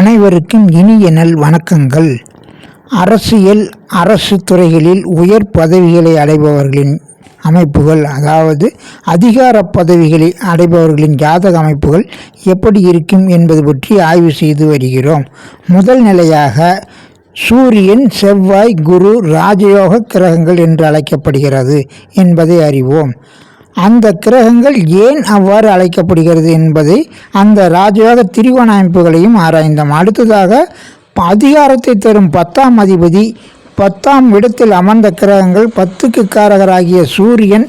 அனைவருக்கும் இனிய நல் வணக்கங்கள். அரசியல் அரசு துறைகளில் உயர் பதவிகளை அடைபவர்களின் அமைப்புகள் அதாவது அதிகார பதவிகளை அடைபவர்களின் ஜாதக அமைப்புகள் எப்படி இருக்கும் என்பது பற்றி ஆய்வு செய்து வருகிறோம். முதல் நிலையாக சூரியன் செவ்வாய் குரு ராஜயோக கிரகங்கள் என்று அழைக்கப்படுகிறது என்பதை அறிவோம். அந்த கிரகங்கள் ஏன் அவ்வாறு அழைக்கப்படுகிறது என்பதை அந்த ராஜயோக திரிகோண அமைப்புகளையும் ஆராய்ந்தோம். அடுத்ததாக அதிகாரத்தை தரும் பத்தாம் அதிபதி பத்தாம் இடத்தில் அமர்ந்த கிரகங்கள் பத்துக்கு காரகராகிய சூரியன்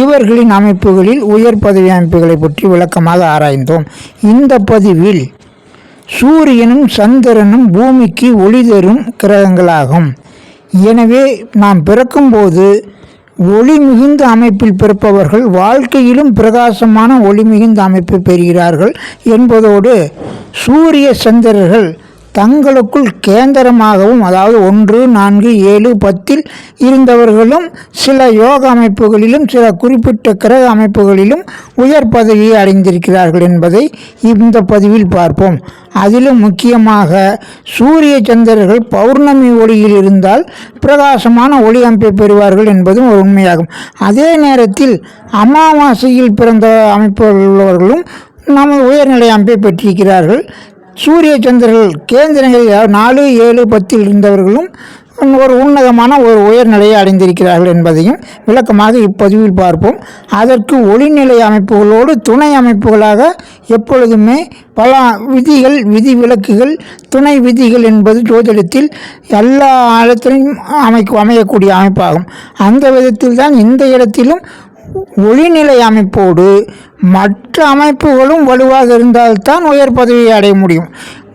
இவர்களின் அமைப்புகளில் உயர் பதவி அமைப்புகளை பற்றி விளக்கமாக ஆராய்ந்தோம். இந்த பதிவில் சூரியனும் சந்திரனும் பூமிக்கு ஒளி தரும் கிரகங்களாகும். எனவே நாம் பிறக்கும்போது ஒளி மிகுந்த அமைப்பில் பிறப்பவர்கள் வாழ்க்கையிலும் பிரகாசமான ஒளி மிகுந்த அமைப்பை பெறுகிறார்கள் என்பதோடு சூரிய சந்திரர்கள் தங்களுக்குள் கேந்திரமாகவும் அதாவது ஒன்று நான்கு ஏழு பத்தில் இருந்தவர்களும் சில யோக அமைப்புகளிலும் சில குறிப்பிட்ட கிரக அமைப்புகளிலும் உயர் பதவியை அடைந்திருக்கிறார்கள் என்பதை இந்த பதிவில் பார்ப்போம். அதிலும் முக்கியமாக சூரிய சந்திரர்கள் பௌர்ணமி ஒளியில் இருந்தால் பிரகாசமான ஒளி அமைப்பை பெறுவார்கள் என்பதும் ஒரு உண்மையாகும். அதே நேரத்தில் அமாவாசையில் பிறந்த அமைப்பு உள்ளவர்களும் நமது உயர்நிலை அமைப்பை பெற்றிருக்கிறார்கள். சூரிய சந்திரர்கள் கேந்திரங்களில் நாலு ஏழு பத்தில் இருந்தவர்களும் ஒரு உன்னதமான ஒரு உயர்நிலையை அடைந்திருக்கிறார்கள் என்பதையும் விளக்கமாக இப்பதிவில் பார்ப்போம். அதற்கு ஒளிநிலை அமைப்புகளோடு துணை அமைப்புகளாக எப்பொழுதுமே பல விதிகள் விதி விலக்குகள் துணை விதிகள் என்பது ஜோதிடத்தில் எல்லா இடத்திலும் அமைக்க அமையக்கூடிய அமைப்பாகும். அந்த விதத்தில் தான் இந்த இடத்திலும் ஒளிநிலை அமைப்போடு மற்ற அமைப்புகளும் வலுவாக இருந்தால்தான் உயர் பதவியை அடைய முடியும்.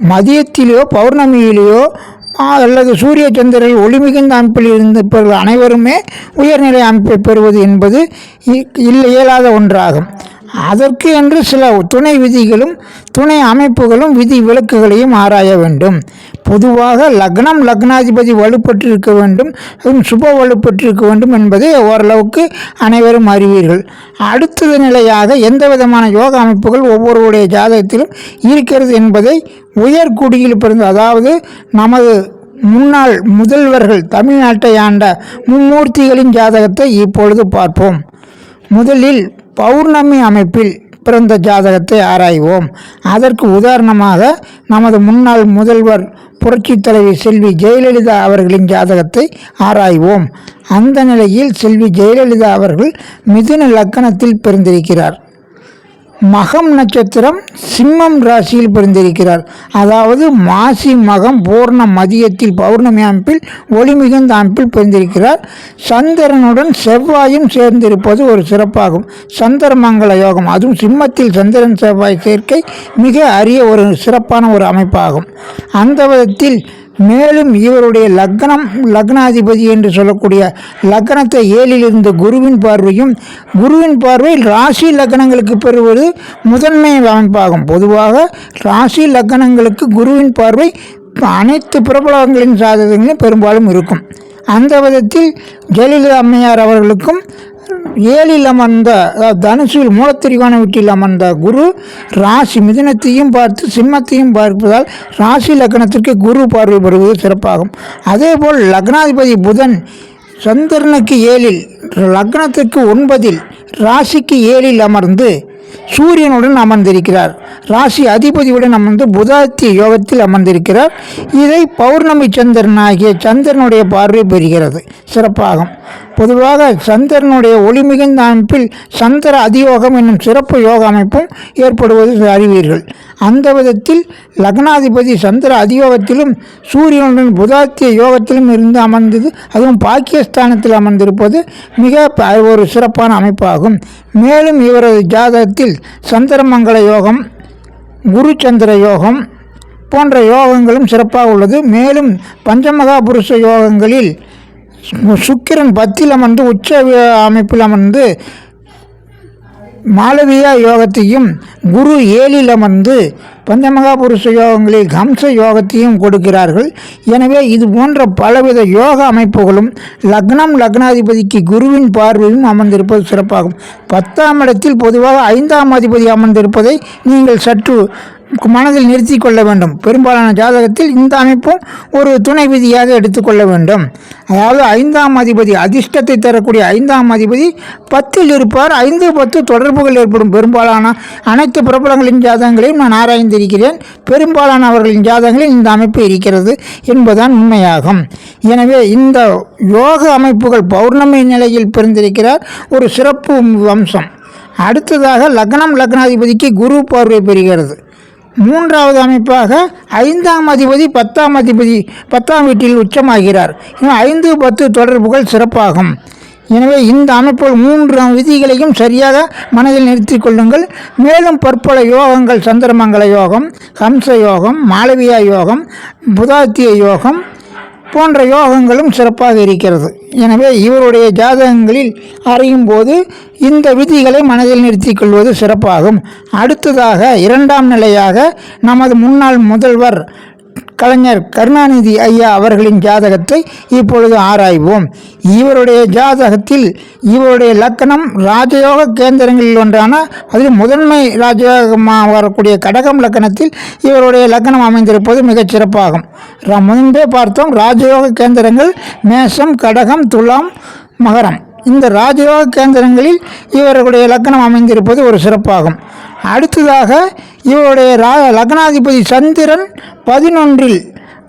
மதியத்திலேயோ பௌர்ணமியிலேயோ அல்லது சூரிய சந்திரன் ஒளி மிகுந்த அமைப்பில் இருந்தவர்கள் அனைவருமே உயர்நிலை அமைப்பை பெறுவது என்பது இ- இல்லை இயலாத ஒன்றாகும். அதற்கு என்று சில துணை விதிகளும் துணை அமைப்புகளும் விதி விலக்குகளையும் ஆராய வேண்டும். பொதுவாக லக்னம் லக்னாதிபதி வலுப்பட்டிருக்க வேண்டும் சுப வலுப்பட்டிருக்க வேண்டும் என்பதை ஓரளவுக்கு அனைவரும் அறிவீர்கள். அடுத்தது நிலையாக எந்த விதமான யோக அமைப்புகள் ஒவ்வொருவருடைய ஜாதகத்திலும் இருக்கிறது என்பதை உயர்குடியில் பிறந்த அதாவது நமது முன்னாள் முதல்வர்கள் தமிழ்நாட்டை ஆண்ட மும்மூர்த்திகளின் ஜாதகத்தை இப்பொழுது பார்ப்போம். முதலில் பௌர்ணமி அமைப்பில் பிறந்த ஜாதகத்தை ஆராய்வோம். அதற்கு உதாரணமாக நமது முன்னாள் முதல்வர் புரட்சித் தலைவி செல்வி ஜெயலலிதா அவர்களின் ஜாதகத்தை ஆராய்வோம். அந்த நிலையில் செல்வி ஜெயலலிதா அவர்கள் மிதுன லக்கணத்தில் பிறந்திருக்கிறார். மகம் நட்சத்திரம் சிம்மம் ராசியில் பிறந்திருக்கிறார். அதாவது மாசி மகம் பூர்ண மதியத்தில் பௌர்ணமி அமைப்பில் ஒளிமிகுந்த அமைப்பில் பிறந்திருக்கிறார். சந்திரனுடன் செவ்வாயும் சேர்ந்திருப்பது ஒரு சிறப்பாகும். சந்திரமங்கல யோகம் அதுவும் சிம்மத்தில் சந்திரன் செவ்வாய் சேர்க்கை மிக அரிய ஒரு சிறப்பான ஒரு அமைப்பாகும். அந்த விதத்தில் மேலும் இவருடைய லக்னம் லக்னாதிபதி என்று சொல்லக்கூடிய லக்னத்தை ஏழில் இருந்த குருவின் பார்வையும் குருவின் பார்வை ராசி லக்னங்களுக்கு பெறுவது முதன்மை அமைப்பாகும் பொதுவாக ராசி லக்னங்களுக்கு குருவின் பார்வை அனைத்து பிரபலங்களின் சாதகங்களும் பெரும்பாலும் இருக்கும். அந்த விதத்தில் ஜெயலலிதா அம்மையார் அவர்களுக்கும் ஏழில் அமர்ந்த அதாவது தனுசில் மூலத்திரிகோண வீட்டில் அமர்ந்த குரு ராசி மிதனத்தையும் பார்த்து சிம்மத்தையும் பார்ப்பதால் ராசி லக்னத்திற்கு குரு பார்வை பெறுவது சிறப்பாகும். அதேபோல் லக்னாதிபதி புதன் சந்திரனுக்கு ஏழில் லக்னத்திற்கு ஒன்பதில் ராசிக்கு ஏழில் அமர்ந்து சூரியனுடன் அமர்ந்திருக்கிறார். ராசி அதிபதியுடன் அமர்ந்து புதாத்திய யோகத்தில் அமர்ந்திருக்கிறார். இதை பௌர்ணமி சந்திரன் ஆகிய சந்திரனுடைய பார்வை பெறுகிறது. சிறப்பாகும். பொதுவாக சந்திரனுடைய ஒளி மிகுந்த அமைப்பில் சந்திர அதியோகம் என்னும் சிறப்பு யோக அமைப்பும் ஏற்படுவது அறிவீர்கள். அந்த விதத்தில் லக்னாதிபதி சந்திர அதியோகத்திலும் சூரியனுடன் புதாத்திய யோகத்திலும் இருந்து அமர்ந்தது. அதுவும் பாக்கியஸ்தானத்தில் அமர்ந்திருப்பது மிக ஒரு சிறப்பான அமைப்பாகும். மேலும் இவரது ஜாதகத்தில் சந்திரமங்கல யோகம் குரு சந்திர யோகம் போன்ற யோகங்களும் சிறப்பாக உள்ளது. மேலும் பஞ்சமகாபுருஷ யோகங்களில் சுக்கிரன் பத்தில் அமர்ந்து உச்ச அமைப்பில் அமர்ந்து மாளவியா யோகத்தையும் குரு ஏழில் அமர்ந்து பஞ்சமகாபுருஷ யோகங்களில் கம்ச யோகத்தையும் கொடுக்கிறார்கள். எனவே இது போன்ற பலவித யோக அமைப்புகளும் லக்னம் லக்னாதிபதிக்கு குருவின் பார்வையும் அமர்ந்திருப்பது சிறப்பாகும். பத்தாம் இடத்தில் பொதுவாக ஐந்தாம் அதிபதி அமர்ந்திருப்பதை நீங்கள் சற்று மனதில் நிறுத்தி கொள்ள வேண்டும். பெரும்பாலான ஜாதகத்தில் இந்த அமைப்பும் ஒரு துணை விதியாக எடுத்துக்கொள்ள வேண்டும். அதாவது ஐந்தாம் அதிபதி அதிர்ஷ்டத்தை தரக்கூடிய ஐந்தாம் அதிபதி பத்தில் இருப்பார். ஐந்து பத்து தொடர்புகள் ஏற்படும். பெரும்பாலான அனைத்து பிரபலங்களின் ஜாதகங்களையும் நான் ஆராய்ந்து ஆராய்ந்திருக்கிறேன் பெரும்பாலானவர்களின் ஜாதகங்களில் இந்த அமைப்பு இருக்கிறது என்பதுதான் உண்மையாகும். எனவே இந்த யோக அமைப்புகள் பௌர்ணமி நிலையில் பிறந்திருக்கிறார். ஒரு சிறப்பு வம்சம். அடுத்ததாக லக்னம் லக்னாதிபதிக்கு குரு பார்வை பெறுகிறது. மூன்றாவது அமைப்பாக ஐந்தாம் அதிபதி பத்தாம் அதிபதி பத்தாம் வீட்டில் உச்சமாகிறார். இன்னும் ஐந்து பத்து தொடர்புகள் சிறப்பாகும். எனவே இந்த அமைப்புகள் மூன்று விதிகளையும் சரியாக மனதில் நிறுத்தி கொள்ளுங்கள். மேலும் பற்பல யோகங்கள் சந்திரமங்கல யோகம் ஹம்ச யோகம் மாளவியா யோகம் புதாத்திய யோகம் போன்ற யோகங்களும் சிறப்பாக இருக்கிறது. எனவே இவருடைய ஜாதகங்களில் அறியும் போது இந்த விதிகளை மனதில் நிறுத்தி கொள்வது சிறப்பாகும். அடுத்ததாக இரண்டாம் நிலையாக நமது முன்னாள் முதல்வர் கலைஞர் கருணாநிதி ஐயா அவர்களின் ஜாதகத்தை இப்பொழுது ஆராய்வோம். இவருடைய ஜாதகத்தில் இவருடைய லக்கணம் ராஜயோக கேந்திரங்களில் ஒன்றான அதில் முதன்மை ராஜயோகமாக வரக்கூடிய கடகம் லக்கணத்தில் இவருடைய லக்கணம் அமைந்திருப்பது மிகச் சிறப்பாகும். முன்பே பார்த்தோம் ராஜயோக கேந்திரங்கள் மேஷம் கடகம் துலாம் மகரம். இந்த ராஜயோக கேந்திரங்களில் இவர்களுடைய லக்கணம் அமைந்திருப்பது ஒரு சிறப்பாகும். அடுத்ததாக இவருடைய ரா லக்னாதிபதி சந்திரன் பதினொன்றில்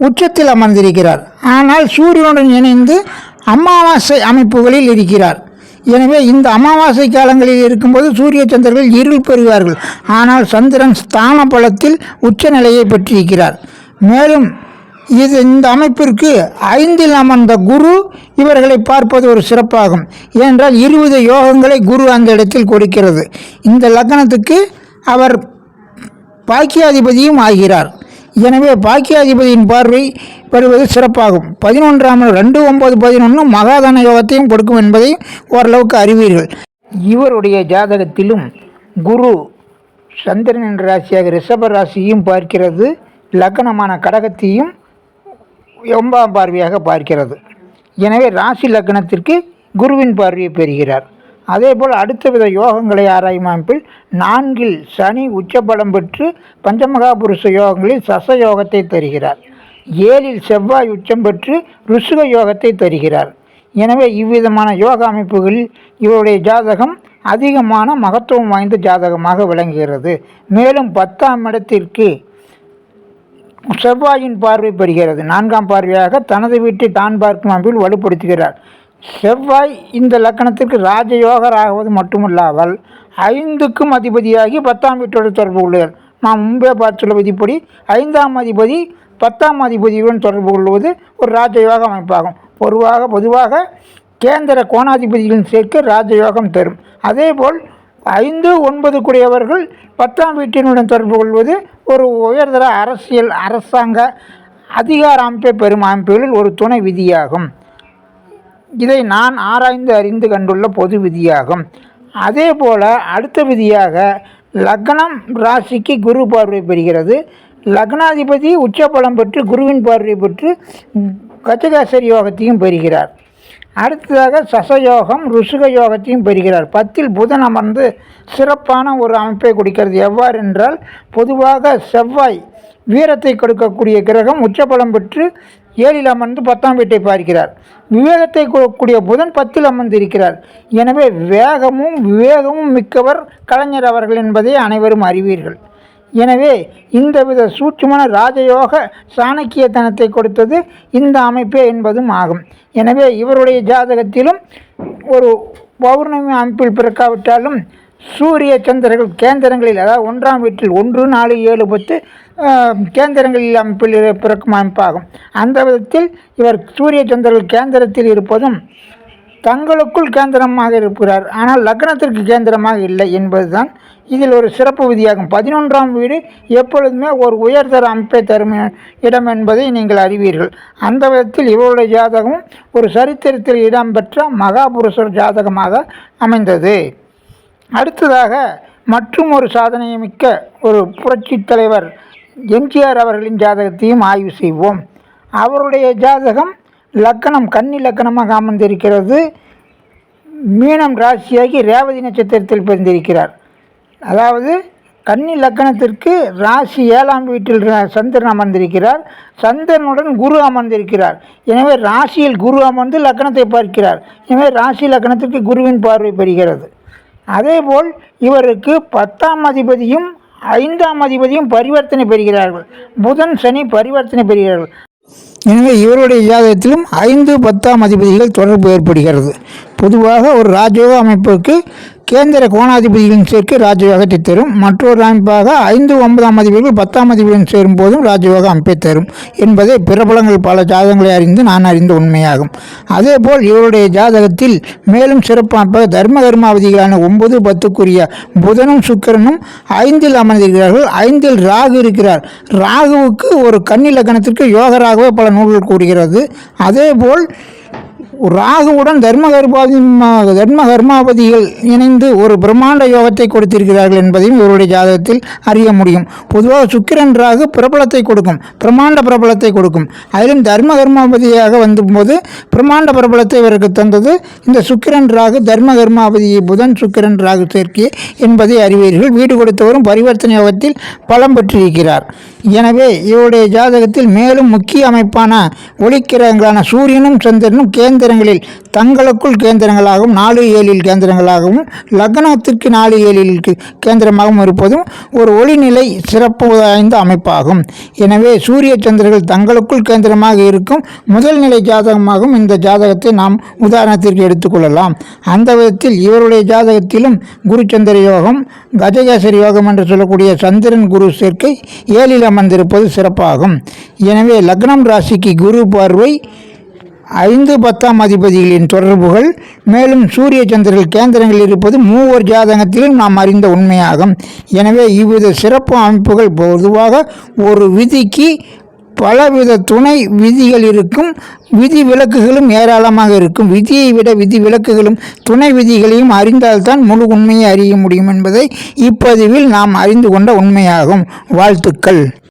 உச்சத்தில் அமர்ந்திருக்கிறார். ஆனால் சூரியனுடன் இணைந்து அமாவாசை அமைப்புகளில் இருக்கிறார். எனவே இந்த அமாவாசை காலங்களில் இருக்கும்போது சூரிய சந்திரர்கள் இருள் பெறுவார்கள். ஆனால் சந்திரன் ஸ்தான பலத்தில் உச்ச நிலையை பெற்றிருக்கிறார். மேலும் இது இந்த அமைப்பிற்கு ஐந்தில் அமர்ந்த குரு இவர்களை பார்ப்பது ஒரு சிறப்பாகும். ஏனென்றால் இருபது யோகங்களை குரு அந்த இடத்தில் கொடுக்கிறது. இந்த லக்னத்துக்கு அவர் பாக்கியாதிபதியும் ஆகிறார். எனவே பாக்கியாதிபதியின் பார்வை பெறுவது சிறப்பாகும். பதினொன்றாம் ரெண்டு ஒன்பது பதினொன்று மகாதன யோகத்தையும் கொடுக்கும் என்பதை ஓரளவுக்கு அறிவீர்கள். இவருடைய ஜாதகத்திலும் குரு சந்திரன் என்ற ராசியாக ரிஷப ராசியையும் பார்க்கிறது. லக்னமான கடகத்தையும் ஒன்பாம் பார்வையாக பார்க்கிறது. எனவே ராசி லக்னத்திற்கு குருவின் பார்வையை பெறுகிறார். அதேபோல் அடுத்த வித யோகங்களை ஆராயும் அமைப்பில் நான்கில் சனி உச்சபலம் பெற்று பஞ்சமகாபுருஷ யோகங்களில் சச யோகத்தை தருகிறார். ஏழில் செவ்வாய் உச்சம் பெற்று ருசுக யோகத்தை தருகிறார். எனவே இவ்விதமான யோக அமைப்புகளில் இவருடைய ஜாதகம் அதிகமான மகத்துவம் வாய்ந்த ஜாதகமாக விளங்குகிறது. மேலும் பத்தாம் இடத்திற்கு செவ்வாயின் பார்வை பெறுகிறது. நான்காம் பார்வையாக தனது வீட்டை தான் பார்க்கும் அமைப்பில் வலுப்படுத்துகிறார். செவ்வாய் இந்த லக்கணத்திற்கு ராஜயோகராகுவது மட்டுமல்லாமல் ஐந்துக்கும் அதிபதியாகி பத்தாம் வீட்டோடு தொடர்பு கொள்கிறார் நாம் முன்பே பார்த்துள்ள விதிப்படி ஐந்தாம் அதிபதி பத்தாம் அதிபதியுடன் தொடர்பு கொள்வது ஒரு ராஜயோக அமைப்பாகும். பொதுவாக பொதுவாக கேந்திர கோணாதிபதிகளின் சேர்க்கை ராஜயோகம் தரும். அதேபோல் ஐந்து ஒன்பது கூடியவர்கள் பத்தாம் வீட்டினுடன் தொடர்பு கொள்வது ஒரு உயர்தர அரசியல் அரசாங்க அதிகார அமைப்பை பெறும் அமைப்புகளில் ஒரு துணை விதியாகும். இதை நான் ஆராய்ந்து அறிந்து கண்டுள்ள பொது விதியாகும். அதே போல அடுத்த விதியாக லக்னம் ராசிக்கு குரு பார்வை பெறுகிறது. லக்னாதிபதி உச்சபலம் பெற்று குருவின் பார்வை பெற்று கஜகாசரி யோகத்தையும் பெறுகிறார். அடுத்ததாக சசயோகம் ருசுக யோகத்தையும் பெறுகிறார். பத்தில் புதன் அமர்ந்து சிறப்பான ஒரு அமைப்பை கொடுக்கிறது. எவ்வாறு என்றால் பொதுவாக செவ்வாய் வீரத்தை கொடுக்கக்கூடிய கிரகம் உச்சபலம் பெற்று ஏழில் அமர்ந்து பத்தாம் வீட்டை பார்க்கிறார். விவேகத்தை கொடுக்கக்கூடிய புதன் பத்தில் அமர்ந்து இருக்கிறார் எனவே வேகமும் விவேகமும் மிக்கவர் கலைஞர் அவர்கள் என்பதை அனைவரும் அறிவீர்கள். எனவே இந்த வித சூட்சுமன ராஜயோக சாணக்கியத்தனத்தை கொடுத்தது இந்த அமைப்பே என்பதும் ஆகும். எனவே இவருடைய ஜாதகத்திலும் ஒரு பௌர்ணமி அமைப்பில் பிறக்காவிட்டாலும் சூரிய சந்திரர்கள் கேந்திரங்களில் அதாவது ஒன்றாம் வீட்டில் ஒன்று நாலு ஏழு பத்து கேந்திரங்களில் அமைப்பில் பிறக்கும் அமைப்பாகும். அந்த விதத்தில் இவர் சூரிய சந்திரர்கள் கேந்திரத்தில் இருப்பதும் தங்களுக்குள் கேந்திரமாக இருக்கிறார் ஆனால் லக்னத்திற்கு கேந்திரமாக இல்லை என்பதுதான் இதில் ஒரு சிறப்பு விதியாகும். பதினொன்றாம் வீடு எப்பொழுதுமே ஒரு உயர்தர அமைப்பை தரும் இடம் என்பதை நீங்கள் அறிவீர்கள். அந்த விதத்தில் இவருடைய ஜாதகம் ஒரு சரித்திரத்தில் இடம்பெற்ற மகாபுருஷர் ஜாதகமாக அமைந்தது. அடுத்ததாக மற்றும் ஒரு சாதனையை மிக்க ஒரு புரட்சித் தலைவர் எம்ஜிஆர் அவர்களின் ஜாதகத்தையும் ஆய்வு செய்வோம். அவருடைய ஜாதகம் லக்கணம் கன்னி லக்கணமாக அமர்ந்திருக்கிறது. மீனம் ராசியாகி ரேவதி நட்சத்திரத்தில் பிறந்திருக்கிறார். அதாவது கன்னி லக்கணத்திற்கு ராசி ஏழாம் வீட்டில் சந்திரன் அமர்ந்திருக்கிறார். சந்திரனுடன் குரு அமர்ந்திருக்கிறார். எனவே ராசியில் குரு அமர்ந்து லக்கணத்தை பார்க்கிறார். எனவே ராசி லக்கணத்திற்கு குருவின் பார்வை பெறுகிறது. அதேபோல் இவருக்கு பத்தாம் அதிபதியும் ஐந்தாம் அதிபதியும் பரிவர்த்தனை பெறுகிறார்கள். புதன் சனி பரிவர்த்தனை பெறுகிறார்கள். எனவே இவருடைய ஜாதகத்திலும் ஐந்து பத்தாம் அதிபதிகள் தொடர்பு ஏற்படுகிறது. பொதுவாக ஒரு ராஜயோக அமைப்புக்கு கேந்திர கோணாதிபதிகளின் சேர்க்கை ராஜயோகத்தை தரும் மற்றொரு அமைப்பாக ஐந்து ஒன்பதாம் அதிபதிகள் பத்தாம் அதிபதியுடன் சேரும் போதும் ராஜயோக அமைப்பை தரும் என்பதை பிரபலங்கள் பல ஜாதகங்களை அறிந்து நான் அறிந்த உண்மையாகும். அதேபோல் இவருடைய ஜாதகத்தில் மேலும் சிறப்பாக தர்ம கர்மாவதிகளான ஒன்பது பத்துக்குரிய புதனும் சுக்கிரனும் ஐந்தில் அமர்ந்திருக்கிறார்கள். ஐந்தில் ராகு இருக்கிறார். ராகுவுக்கு ஒரு கன்னி லக்னத்திற்கு யோகராகவே பல நூல்கள் கூறுகிறது. அதேபோல் ராகுவுடன் தர்ம கர்மாதி தர்ம கர்மாபதிகள் இணைந்து ஒரு பிரம்மாண்ட யோகத்தை கொடுத்திருக்கிறார்கள் என்பதையும் இவருடைய ஜாதகத்தில் அறிய முடியும். பொதுவாக சுக்கிரன் ராகு பிரபலத்தை கொடுக்கும் பிரம்மாண்ட பிரபலத்தை கொடுக்கும். அதிலும் தர்ம கர்மாபதியாக வந்தபோது பிரம்மாண்ட பிரபலத்தை இவருக்கு தந்தது இந்த சுக்கிரன் ராகு தர்ம கர்மாபதியை புதன் சுக்கிரன் ராகு சேர்க்கை என்பதை அறிவீர்கள். வீடு கொடுத்தவரும் பரிவர்த்தனை யோகத்தில் பலம் பெற்றிருக்கிறார். எனவே இவருடைய ஜாதகத்தில் மேலும் முக்கிய அமைப்பான ஒளிக்கிரகங்களான சூரியனும் சந்திரனும் கேந்திரங்களில் தங்களுக்குள் கேந்திரங்களாகவும் நாலு ஏழில் கேந்திரங்களாகவும் லக்னத்திற்கு நாலு ஏழில் கேந்திரமாகவும் இருப்பதும் ஒரு ஒளிநிலை சிறப்பு வாய்ந்த அமைப்பாகும். எனவே சூரிய சந்திரர்கள் தங்களுக்குள் கேந்திரமாக இருக்கும் முதல் நிலை ஜாதகமாகவும் இந்த ஜாதகத்தை நாம் உதாரணத்திற்கு எடுத்துக்கொள்ளலாம் அந்த விதத்தில் இவருடைய ஜாதகத்திலும் குரு சந்திர யோகம் கஜகேசரி யோகம் என்று சொல்லக்கூடிய சந்திரன் குரு சேர்க்கை ஏழில் அமர்ந்திருப்பது சிறப்பாகும். எனவே லக்னம் ராசிக்கு குரு பார்வை ஐந்து பத்தாம் அதிபதிகளின் தொடர்புகள் மேலும் சூரிய சந்திரர்கள் கேந்திரங்கள் இருப்பது மூவர் ஜாதகத்திலும் நாம் அறிந்த உண்மையாகும். எனவே இவ்வித சிறப்பு அமைப்புகள் பொதுவாக ஒரு விதிக்கு பலவித துணை விதிகள் இருக்கும். விதி விலக்குகளும் ஏராளமாக இருக்கும். விதியை விட விதி விலக்குகளும் துணை விதிகளையும் அறிந்தால்தான் முழு உண்மையை அறிய முடியும் என்பதை இப்பதிவில் நாம் அறிந்து கொண்ட உண்மையாகும். வாழ்த்துக்கள்.